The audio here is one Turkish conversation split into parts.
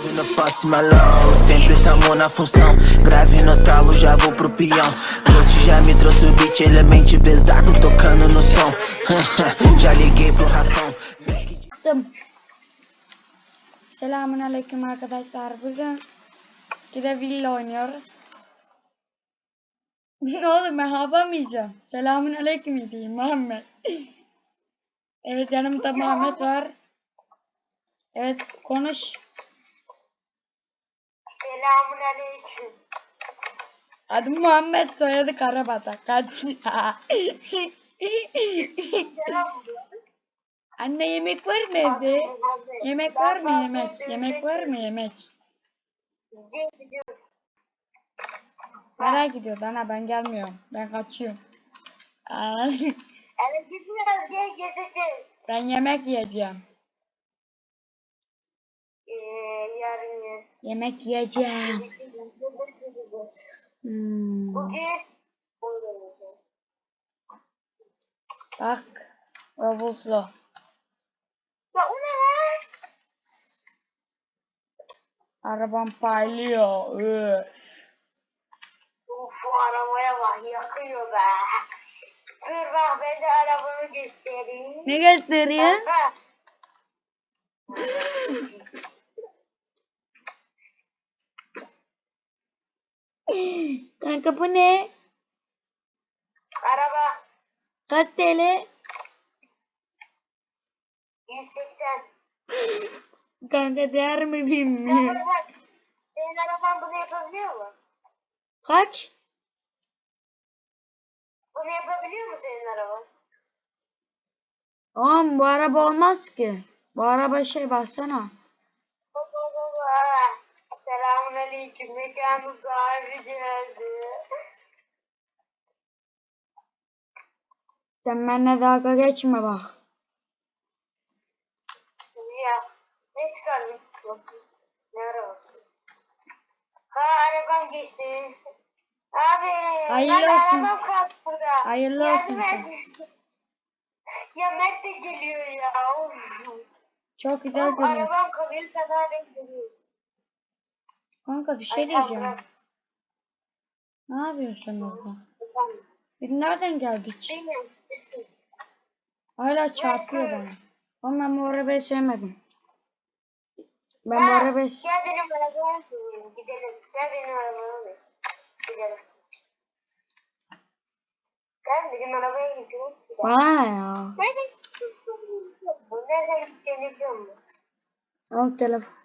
Ouvindo a próxima low, sempre tamo na função. Grave no talo, já vou pro peão. Ghost já me trouxe o beat, elemente pesado tocando no som. já liguei pro Rafão. Selamun aleyküm arkadaşlar. Bugün gide villa oynuyoruz. ne oğlum ben yapamayacağım. Selamun aleyküm diyeyim Muhammed. evet yanımda Muhammed var. Evet konuş. Selamun aleyküm. Adım Muhammed soyadı Karabatak. Kaç. Anne yemek var mı evde? Yemek var mı yemek? Yemek var mı yemek? Nereye gidiyor ana ben gelmiyorum. Ben kaçıyorum. Aa, Evet gitmiyoruz gel gezeceğiz. ben yemek yiyeceğim. Yarın yer. Yemek yiyeceğim. Hmm. Bugün oynayacağız. Bak. Roblox'lu. Ya o ne lan? Arabam paylıyor. Üf. Uf arabaya bak yakıyor be. Dur bak ben de arabamı göstereyim. Ne gösteriyor? Kanka bu ne? Araba Kaç TL? 180. Kanka değer mi bilmiyorum. Kanka bak. Senin araban bunu yapabiliyor mu? Kaç? Bunu yapabiliyor mu senin araban? Oğlum bu araba olmaz ki. Bu araba şey baksana. Selamun aleyküm. Mekanın sahibi geldi. Sen benimle dalga geçme bak. Ya ne çıkardın? Bakayım. Ne arabası? Ha arabam geçti. Abi. Hayırlı bak, olsun. Arabam kaldı burada. Hayırlı Yardım olsun. et. ya Mert de geliyor ya. Of. Çok güzel Of, görünüyor. arabam kalıyor sana hala geliyor. Kanka bir şey diyeceğim. Ne yapıyorsun orada? Efendim. Biz nereden geldik? Hala çarpıyor bana. Ama ben bu arabayı sevmedim. Ben bu arabayı... Gel benim arabaya gidelim. Gel benim arabaya. Gidelim. Gel benim arabaya gidelim. Bana ya. Nereden gideceğini biliyor musun? Al telefon.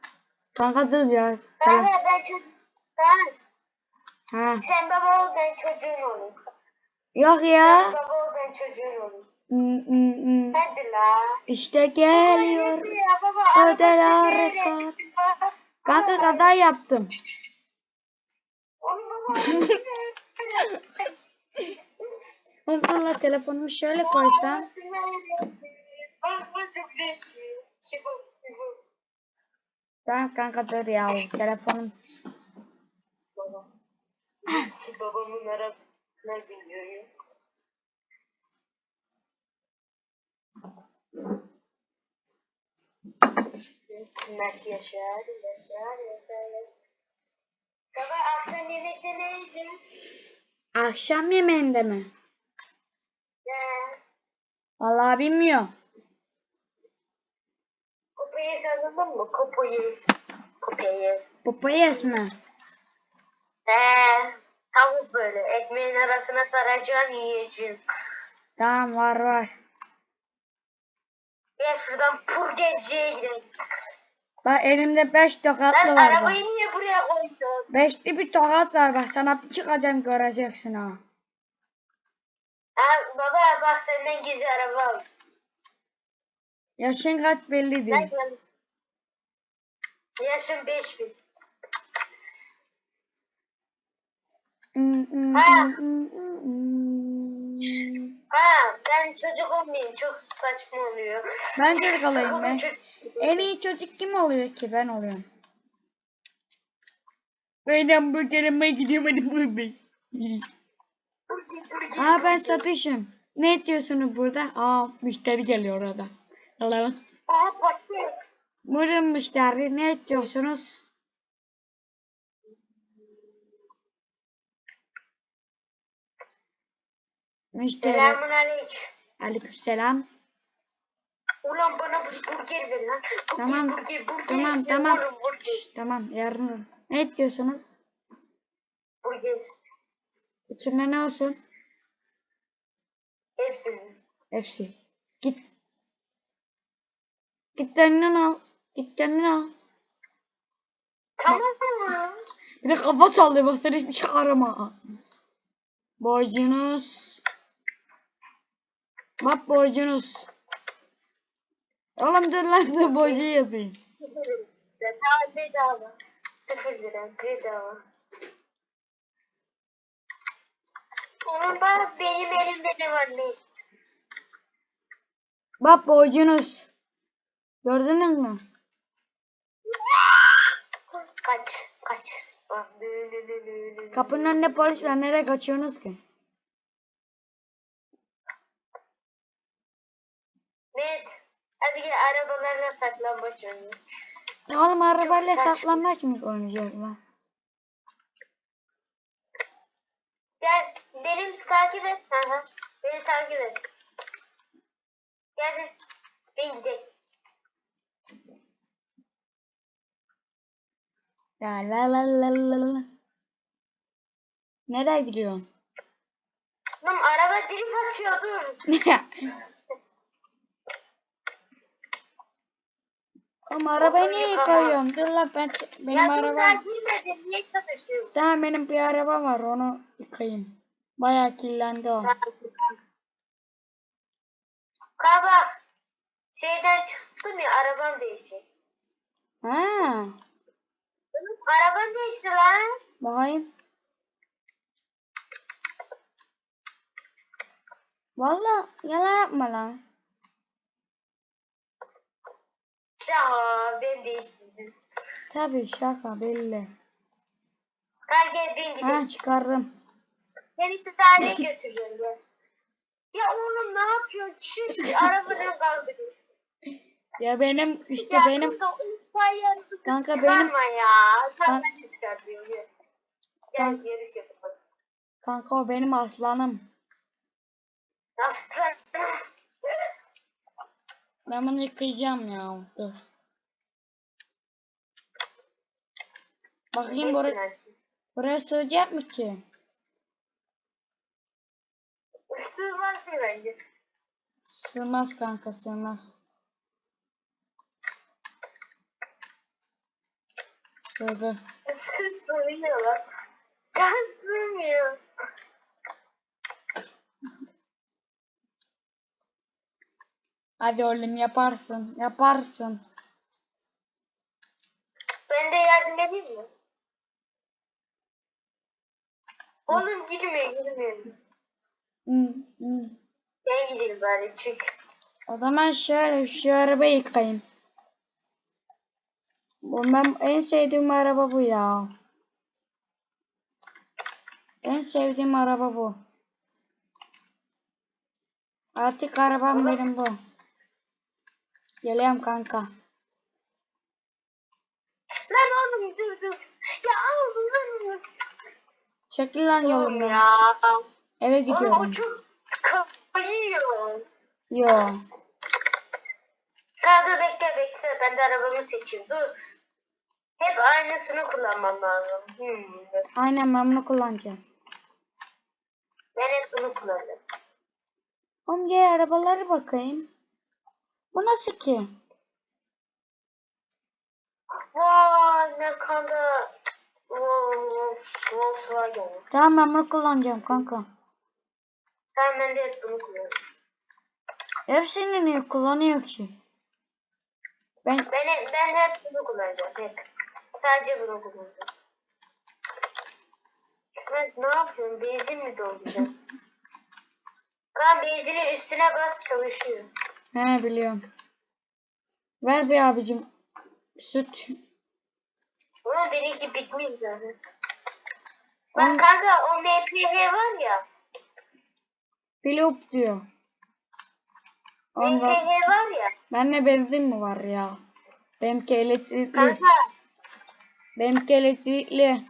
Kanka dur ya. Kanka ben çocuk... Kanka Ha. sen baba ol ben çocuğun olayım. Yok Sen ya. baba ol ben çocuğun olayım. Hmm, hmm, hmm. Hadi la. İşte geliyor. Hadi ya baba. Ödel arabası harekat. nereye? Kanka kaza yaptım. Onunla telefonumu şöyle koysam. çok güzel şey. Şey bu. Tamam kanka dur ya. Telefonum. Baba. Babamın arabasına biniyorum. Mert yaşar, yaşar, yaşar. Baba akşam yemekte ne yiyeceğiz? Akşam yemeğinde mi? Ya, Vallahi bilmiyorum. Kupayı sanırdın mı? Kupayı. Kupayı. Popeyes mi? He, tavuk böyle. Ekmeğin arasına saracaksın yiyeceksin. Tamam var var. Gel şuradan purgeciye gidelim. Bak elimde 5 tokatlı Lan var bak. arabayı niye buraya koydun? Beşli bir tokat var bak sana bir çıkacağım göreceksin ha. Ha, baba bak senden gizli araba al. Yaşın kaç belli değil. Yaşım 5000. Hmm, Ha. hmm, hmm. Ha ben çocuk olmayayım çok saçma oluyor. Ben çocuk olayım ben. En iyi çocuk kim oluyor ki? Ben oluyorum. Ben hamburgerime gidiyorum hadi bu bey. Aa ben satışım. Ne diyorsunuz burada? Aa müşteri geliyor orada. Hello. Buyurun müşteri ne istiyorsunuz? Müşteri. Selamun aleyküm. Aleyküm selam. Ulan bana bir burger ver lan. Burger, tamam. Burger, burger tamam tamam. Tamam yardım. Ne istiyorsunuz? Burger. İçinde ne olsun? Hepsi. Hepsi. Git Kendin al. Kendin al. Tamam mı? Bir de kafa sallıyor bak sen hiçbir şey arama. Borcunuz. Bak borcunuz. Oğlum dur lan dur borcu yapayım. Daha bedava. Sıfır lira. Bedava. Onun bak benim elimde ne var ne? Bak borcunuz. Gördünüz mü? Kaç. Kaç. Lü. Kapının önünde polis var. Nereye kaçıyorsunuz ki? Met. Hadi gel arabalarla saklambaç oynayalım. Ya oğlum arabayla saklanmaç mı oynayacağız lan? Gel benim takip et. Hı hı. Beni takip et. Gel. Ben gidelim. Ya la la la la la. Nereye gidiyorsun? Oğlum araba drift atıyor dur. Oğlum arabayı niye yıkıyorsun? Dur lan ben benim ya arabam. daha girmedim. Niye çalışıyorsun? Tamam benim bir arabam var onu yıkayayım. Bayağı kirlendi o. Ka bak. Şeyden çıktım ya arabam değişecek. Ha, Arabam değişti lan. bakayım. Valla yalan yapma lan. Şaha ben değiştirdim. Tabii şaka belli. Gel ben gidelim. Ha çıkardım. Seni süperliğe götüreceğim gel. Ya oğlum ne yapıyorsun? Şiş arabadan kaldırıyor. Ya benim işte Ya benim burada uykuya Kanka çıkarma ya. Sen de çıkartıyor. Gel. Kan- Gel yarış yapalım. kanka o benim aslanım. Nasıl? Ben bunu yıkayacağım ya. Dur. Bakayım bura, Hepsini açtım. buraya sığacak mı ki? Sığmaz mı bence? Sığmaz kanka sığmaz. Sığdı. Sığmıyor lan. Ya sığmıyor. Hadi oğlum yaparsın. Yaparsın. Ben de yardım edeyim mi? Oğlum girmiyor girmiyor. Hı, hı. Ben gideyim bari çık. O zaman şöyle şu arabayı yıkayayım. Ben en sevdiğim araba bu ya. En sevdiğim araba bu. Artık arabam benim bu. Geliyorum kanka. Lan oğlum dur dur. Ya oğlum lan. Çekil lan yolumdan. ya. Eve Oğlum o gidiyorum. çok kayıyor. Yo. Ha dur bekle bekle. Ben de arabamı seçeyim. Dur. Hep aynısını kullanmam lazım. Hmm. Aynen ben bunu kullanacağım. Ben hep bunu kullanırım. Oğlum diğer arabaları bakayım. Bu nasıl ki? Vay ne kadar. Volkswagen. Tamam ben bunu kullanacağım kanka. Tamam ben de hep bunu kullanırım. Hepsini niye kullanıyor ki? Ben Ben, ben hep bunu kullanacağım. Hep. Sadece bunu kullanacağım. Ben ne yapıyorum? Benzin mi dolduracağım? Kan benzinin üstüne bas çalışıyor. he biliyorum. Ver bir abicim. Süt. Ama benimki bitmiş zaten. Bak kanka o MPH var ya. Bilop diyor. MPH var ya. bende benzin mi var ya? Benimki elektrikli. Kanka. Benimki elektrikli.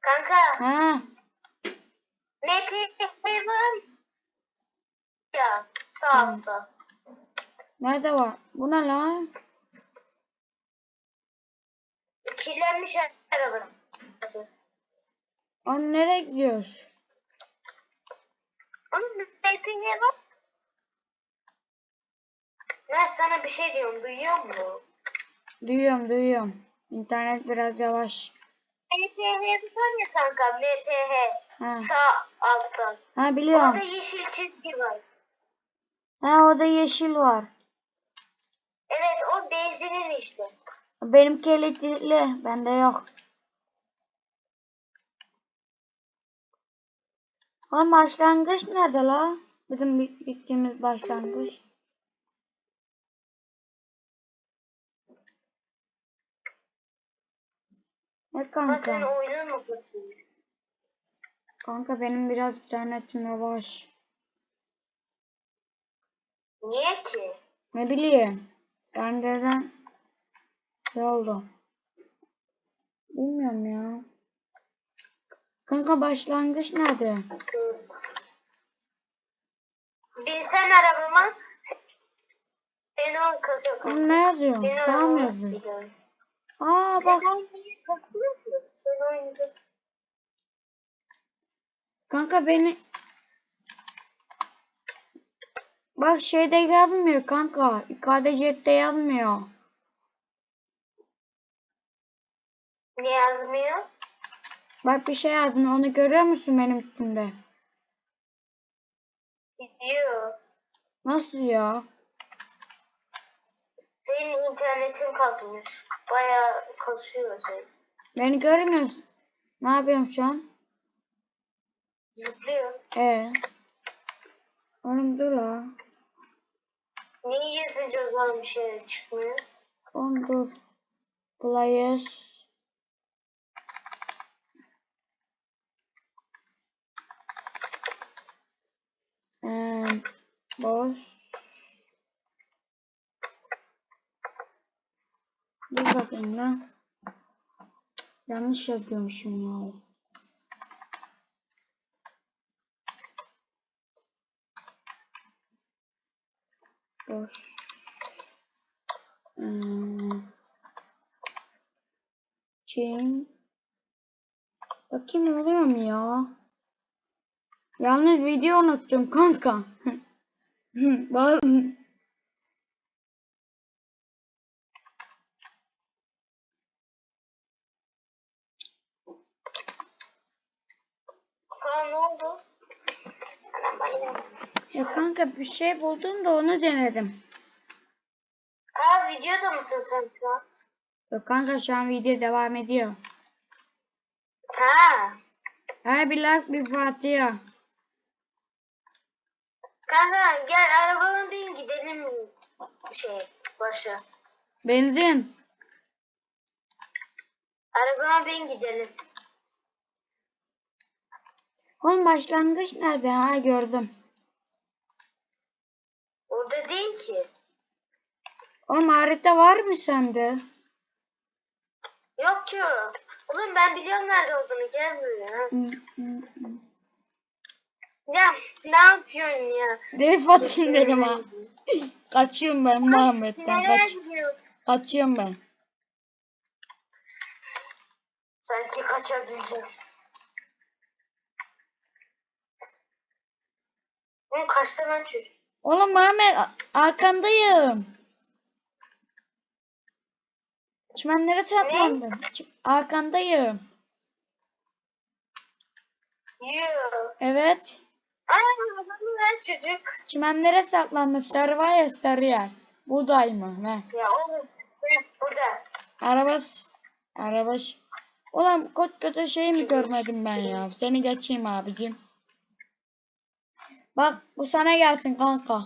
Kanka. Ha, MPH var ya sağ altta. Nerede var? Bu ne lan? Kirlenmiş arabası. Lan nereye gidiyoruz? Onun MPH var. Mert sana bir şey diyorum duyuyor musun? Duyuyorum duyuyorum. İnternet biraz yavaş. MPH var ya kanka MPH Ha. sağ altta. Ha biliyorum. Orada yeşil çizgi var. Ha orada yeşil var. Evet o benzinin işte. Benim kilitli. Bende yok. Lan başlangıç nerede la? Bizim bi- gittiğimiz başlangıç. Ne senin kanka? oyunun kasıyor? Kanka benim biraz internetim yavaş. Niye ki? Ne bileyim. Ben neden ne oldu? Bilmiyorum ya. Kanka başlangıç nerede? Evet. Binsen arabama seni. Oğlum ne yazıyorsun? Yazıyor. biliyorum. Aa bak. Kanka beni Bak şeyde yazmıyor kanka. İKDC'de yazmıyor. ne yazmıyor? Bak bir şey yazmıyor. Onu görüyor musun benim üstümde? Gidiyor. Nasıl ya? Senin internetin kasmış. Bayağı kasıyor seni. Beni görmüyorsun. Ne yapıyorum şu an? Zıplıyor. Ee. Oğlum dur la. Niye yazınca o zaman bir şey çıkmıyor? Oğlum dur. Players. And boss. Dur bakayım lan. Yanlış yapıyormuşum ya. Boss. Hmm. Kim? Bakayım oluyor mu ya? Yalnız video unuttum kanka. Bak. Ne oldu? Ya kanka bir şey buldum da onu denedim. Ha videoda mısın sen şu an? Yok kanka şu an video devam ediyor. Ha. Ha bir like bir Fatiha. Kanka gel arabama bin gidelim şey başa. Benzin. Arabama bin gidelim. Oğlum başlangıç nerede? Ha gördüm. Orada değil ki. Oğlum harita var mı sende? Yok ki. Oğlum ben biliyorum nerede olduğunu gel buraya. Ya ne yapıyorsun ya? Deli Fatih dedim ha. Kaçıyorum ben Muhammed'den. Kaç, kaçıyorum ben. Sanki kaçabileceğim. Oğlum kaçtı lan çocuk. Oğlum Muhammed arkandayım. Çimenlere saklandım. Ç- Arkandayım. Yoo. Evet. Adam lan çocuk. Çimenlere saklandım. Sarı var ya sarı yer. Buğday mı? Ne? Ya oğlum. Gel burada. Arabas. Arabaş. Ulan kot kötü şey mi görmedim ben ya? Seni geçeyim abicim. Bak bu sana gelsin kanka.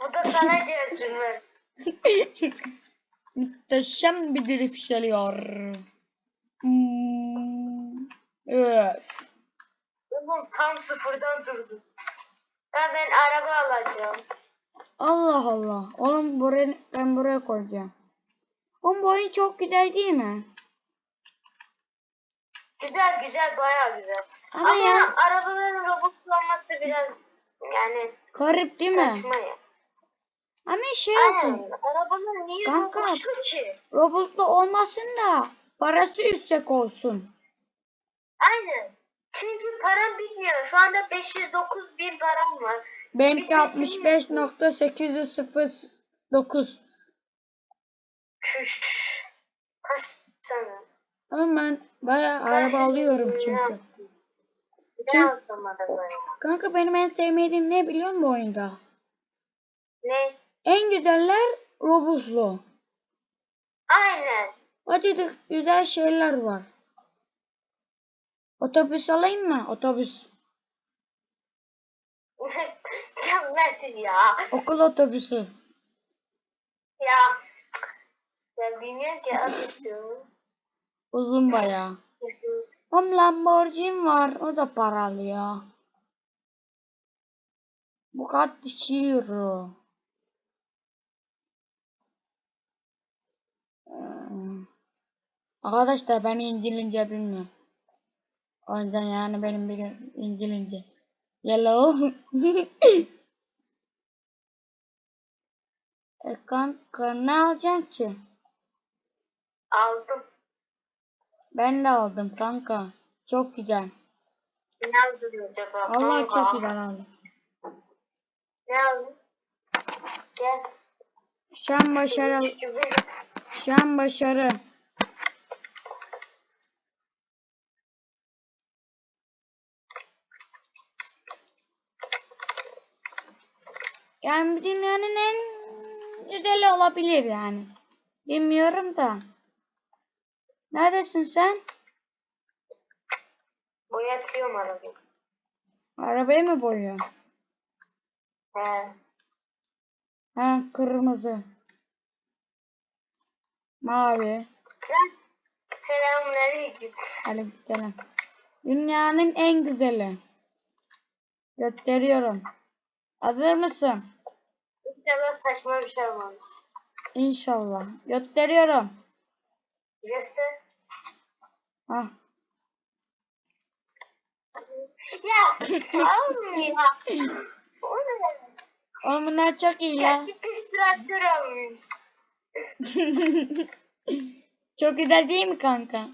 Bu da sana gelsin lan. Muhteşem bir drift geliyor. Hmm. Öf. Oğlum tam sıfırdan durdu. Ya ben araba alacağım. Allah Allah. Oğlum buraya, ben buraya koyacağım. Oğlum bu oyun çok güzel değil mi? Güzel güzel bayağı güzel. Ama Ama, ya- arabaların robot olması biraz yani Garip değil mi? saçma ya. Ama şey yapın. Arabalar niye Kanka. robotlu ki? Robotlu olmasın da parası yüksek olsun. Aynen. Çünkü param bitmiyor. Şu anda 509 bin param var. Benimki Bitmesin 65.809. Şuş. Kaç sana? Ama ben bayağı araba alıyorum çünkü. Ne Çünkü- alsam? Kanka benim en sevmediğim ne biliyor musun bu oyunda? Ne? En güzeller robotlu. Aynen. De güzel şeyler var. Otobüs alayım mı? Otobüs. Mert ya. Okul otobüsü. Ya. Ya bilmiyorum ki adısı. Uzun bayağı. Hem Lamborghini var. O da paralı ya. Bu kaç euro? Hmm. Arkadaşlar ben İngilizce bilmiyorum. O yüzden yani benim bir İngilizce. Yellow. e kanka ne alacaksın ki? Aldım. Ben de aldım kanka. Çok güzel. Ne aldın acaba? Allah Kanka. çok güzel aldım. Ne aldın? Gel. Şu an başarı. Şu- Şu an başarı. Yani dünyanın en güzeli olabilir yani. Bilmiyorum da. Neredesin sen? Boyatıyorum arabayı. Arabayı mı boyuyor? He. Ha kırmızı. Mavi. Selamünaleyküm. Aleykümselam. Dünyanın en güzeli. Gösteriyorum. Hazır mısın? İnşallah saçma bir şey olmamış. İnşallah. Gösteriyorum. Göster. Hah. Ya. Oğlum ya. O ne? Oğlum bunlar çok iyi lan. Gerçek kış traktör almış. çok güzel değil mi kanka?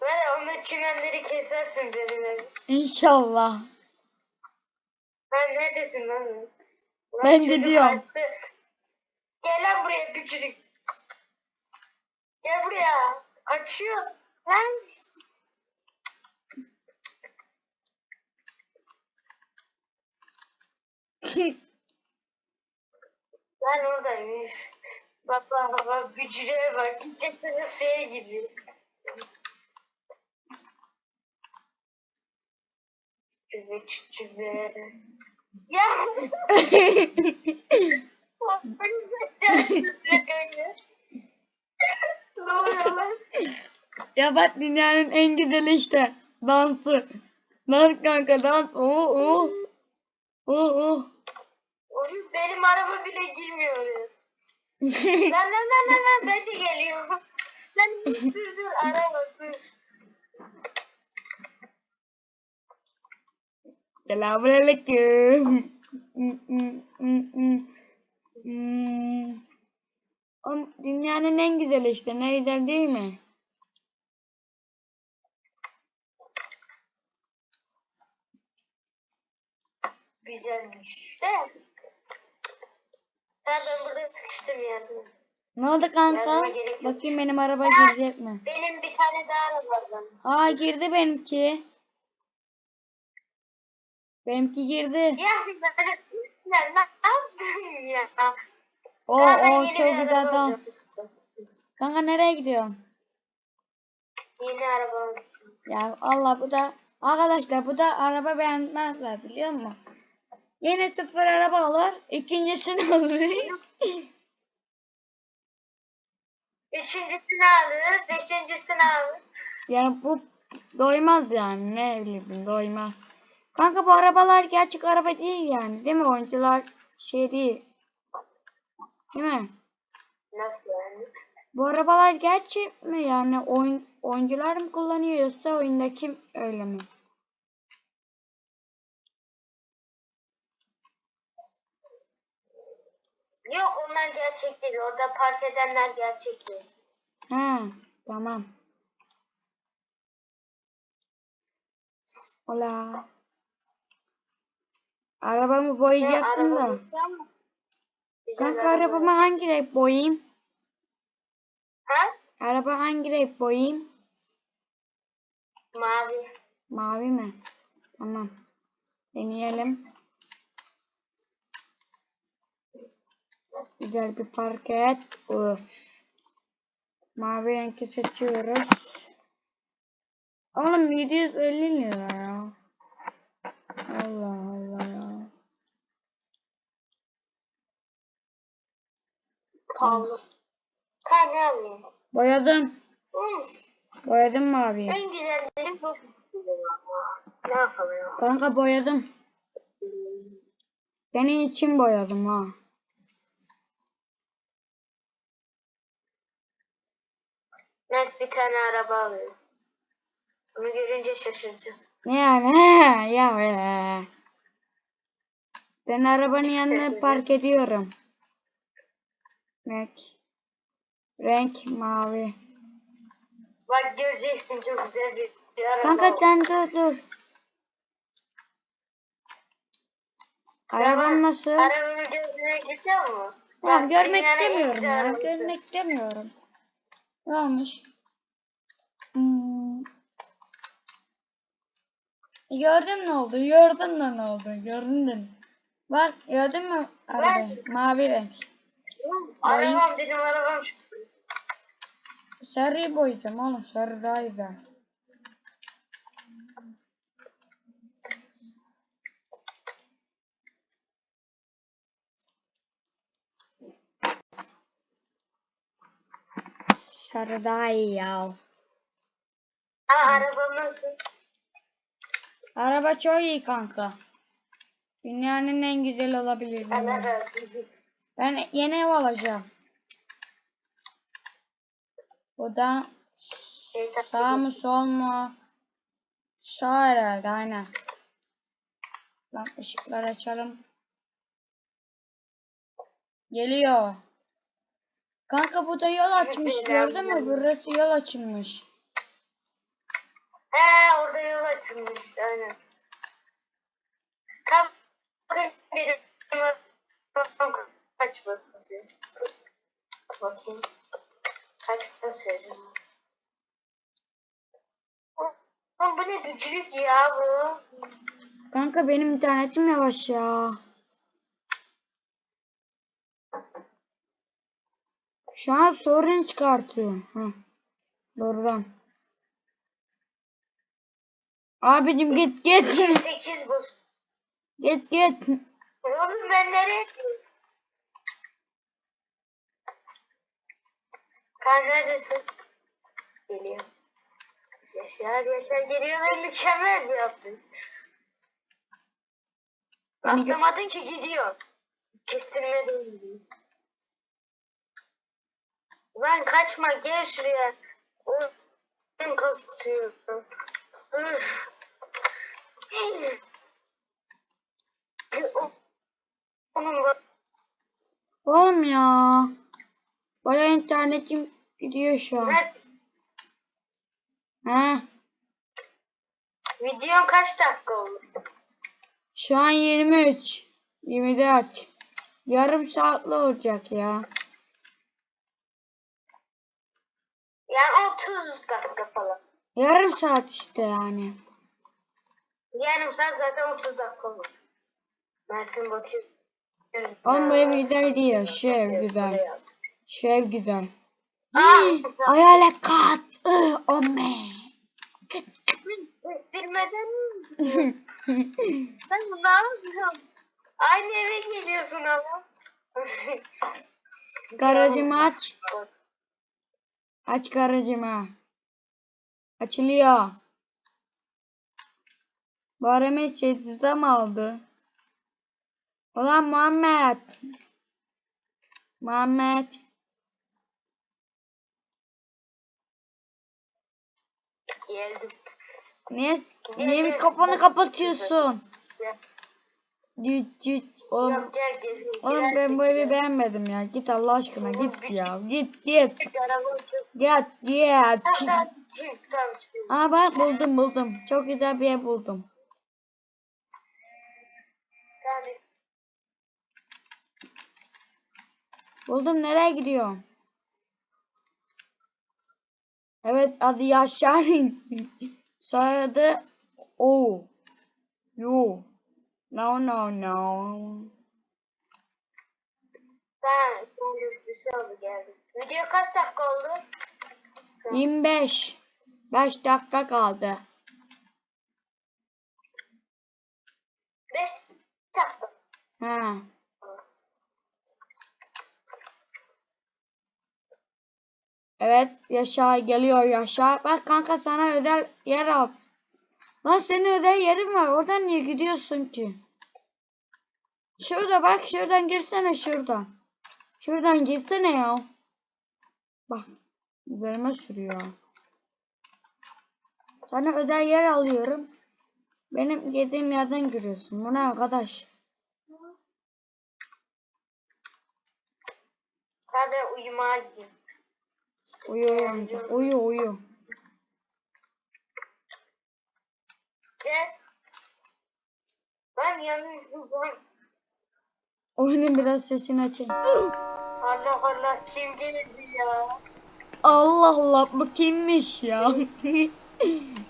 Böyle onun çimenleri kesersin benimle. İnşallah. Ben neredesin lan? Ben çocuk gidiyorum. Gel lan buraya küçülük. Gel buraya. Kaçıyor. Lan. Lan oradaymış. Bak bak bak, bücüreye bak. Gidecek seni suya girecek. Çüve çüve. Ya. Benim kaçacağım kanka. Ne oluyor ya bak dünyanın en güzeli işte. Dansı. Dans kanka dans. Oo oo. Oo oo. Benim araba bile girmiyor oraya. Lan lan lan lan lan ben de geliyorum. Lan dur dur araba dur. Selamünaleyküm. Oğlum, Dünyanın en güzeli işte. Ne güzel değil mi? Güzelmiş. De. Ha ben burada sıkıştım yardım. Ne oldu kanka? Bakayım benim araba girecek mi? Benim bir tane daha arabam var. Aa girdi benimki. Benimki girdi. Ya ben ne yaptın ya? O ben o çok güzel dans. Kanka nereye gidiyorsun? Yeni araba. Ya Allah bu da arkadaşlar bu da araba beğenmezler biliyor musun? Yine sıfır araba alır, ikincisini alır. Üçüncüsünü alır, beşincisini alır. yani bu doymaz yani ne bileyim doymaz. Kanka bu arabalar gerçek araba değil yani değil mi? Oyuncular şey değil. Değil mi? Nasıl yani? Bu arabalar gerçek mi? Yani oyun, oyuncular mı kullanıyor yoksa oyundaki öyle mi? Yok onlar gerçek değil. Orada park edenler gerçek değil. Ha, tamam. Ola. Arabamı boyayacaktım da. Kanka araba. arabamı hangi renk boyayayım? Ha? Araba hangi renk boyayayım? Mavi. Mavi mi? Tamam. Deneyelim. Güzel bir parket. Of. Mavi renki seçiyoruz. Oğlum 750 lira ya. Allah Allah ya. Pahalı. Kan ne alayım? Boyadım. Hmm. Boyadım maviyi. En güzelleri bu. Ne yapalım ya? Kanka boyadım. Senin için boyadım ha. Mert bir tane araba alıyor. Bunu görünce şaşıracağım. Ne yani? ya be. Ben arabanın yanına park ediyorum. Renk. Renk mavi. Bak göreceksin çok güzel bir, bir araba. Kanka sen dur dur. Araban nasıl? Arabanı gözüne gidiyor mu? Tamam Bak, görmek istemiyorum ya. arabası. Görmek istemiyorum. Ne olmuş? Hmm. Gördün ne oldu? Gördün de ne oldu? Gördün de. Bak gördün mü arabayı? Mavi renk. Arabam benim arabam. Sarıyı boyayacağım oğlum. Sarı daha güzel. Sarı daha iyi ya. Aa arabam nasıl? Araba çok iyi kanka. Dünyanın en güzel olabilir. Allah bilmiyorum. Ben yeni ev alacağım. Bu da sağ mı sol mu? Sağ herhalde aynen. Lan ışıkları açalım. Geliyor. Kanka bu da yol açmış gördün mü? Burası yol açılmış. He orada yol açılmış aynen. Tam benim kaç basıyor? Bakayım. Kaç basıyor acaba? Oğlum bu ne bücürük ya bu. Kanka benim internetim yavaş ya. Şu an sorun çıkartıyor. Heh. Doğrudan. Abicim git git. 28 bas. Git git. Oğlum ben nereye gidiyorum? Sen neredesin? Geliyor. Yaşar Yaşar geliyor ve mükemmel bir yaptın. Atlamadın ki gidiyor. Kestirmeden gidiyor. Ulan kaçma gel şuraya. Oyun kasıyor. Dur. Onun. Oğlum ya. Baya internetim gidiyor şu an. Mert Ha. videon kaç dakika oldu? Şu an 23. 24. Yarım saatli olacak ya. Yani 30 dakika falan. Yarım saat işte yani. Yarım saat zaten 30 dakika olur. Mert'in bakıyor. Bu ev güzel diyor. Şu ev güzel. Şu ev güzel. Hayalet kat. Ih, O me. Kestirmeden mi? Ben ne yapıyorum? Aynı eve geliyorsun ama. Garajımı aç. Aç garajımı. Açılıyor. Aramayı sessize mi aldı? Ulan Muhammed. Muhammed. Geldim. Niye, niye mikrofonu kapatıyorsun? Gel. Git git. Oğlum, gel gel. oğlum ben bu evi beğenmedim ya. Git Allah aşkına git ya. Git git. Git git. Aa bak buldum buldum. Çok güzel bir ev buldum. Buldum nereye gidiyor? Evet adı Yaşar. Soyadı O. Yo. No no no. ben şimdi bir şey oldu geldim. Video kaç dakika oldu? 25. 5 dakika kaldı. 5 dakika. Ha. Evet Yaşar geliyor Yaşar. Bak kanka sana özel yer al. Lan senin özel yerin var. Oradan niye gidiyorsun ki? Şurada bak şuradan girsene şuradan. Şuradan girsene ya. Bak. Üzerime sürüyor. Sana özel yer alıyorum. Benim yediğim yerden giriyorsun. Bu ne arkadaş? Hadi uyumaya gideyim. Uyu uyu uyu uyu. Ben yanıyorum. Oyunun biraz sesini açayım. Allah Allah kim geldi ya? Allah Allah bu kimmiş ya?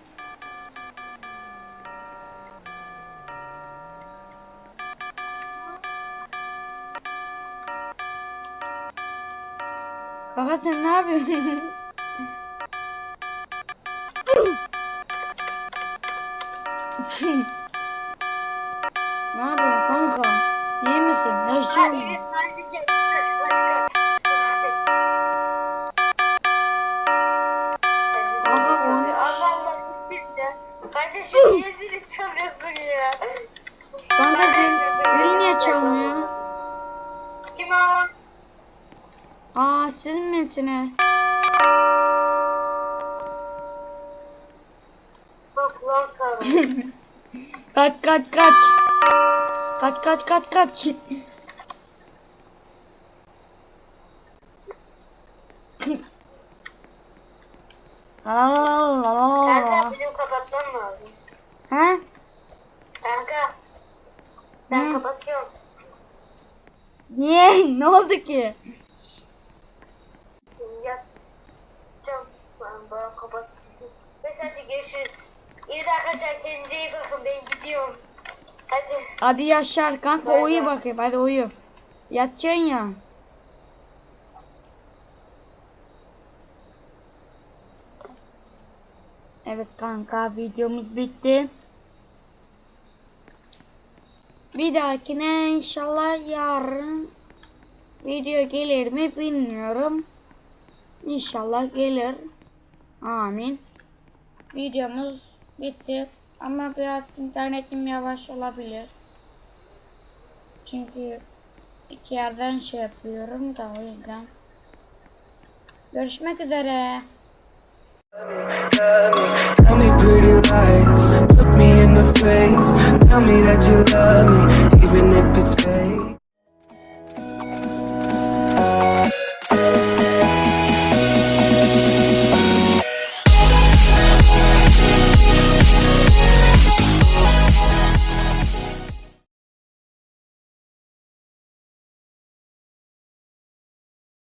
Kaka sen ne yapıyorsun? ne yapıyorsun kanka? İyi misin? Yaşıyor musun? Sen onu- de Allah Allah bu kim ya? Kardeşim niye zili çalıyorsun siz misiniz? Bak lan sana. Kaç kaç kaç. Kaç kaç kaç kaç. Kanka video kapatmam lazım. Ha? Kanka. Ben kapatıyorum. Niye? Ne oldu ki? Yatacağım. Ben bana kapat. Neyse hadi görüşürüz. İyi de arkadaşlar kendinize iyi bakın. Ben gidiyorum. Hadi. Yaşar kanka Bay uyu bakayım hadi uyu. Yatacaksın ya. Evet kanka videomuz bitti. Bir dahakine inşallah yarın video gelir mi bilmiyorum. İnşallah gelir. Amin. Videomuz bitti. Ama biraz internetim yavaş olabilir. Çünkü iki yerden şey yapıyorum da o yüzden. Görüşmek üzere. Tell me pretty lies, look me in the face. Tell me that you love me, even if it's fake.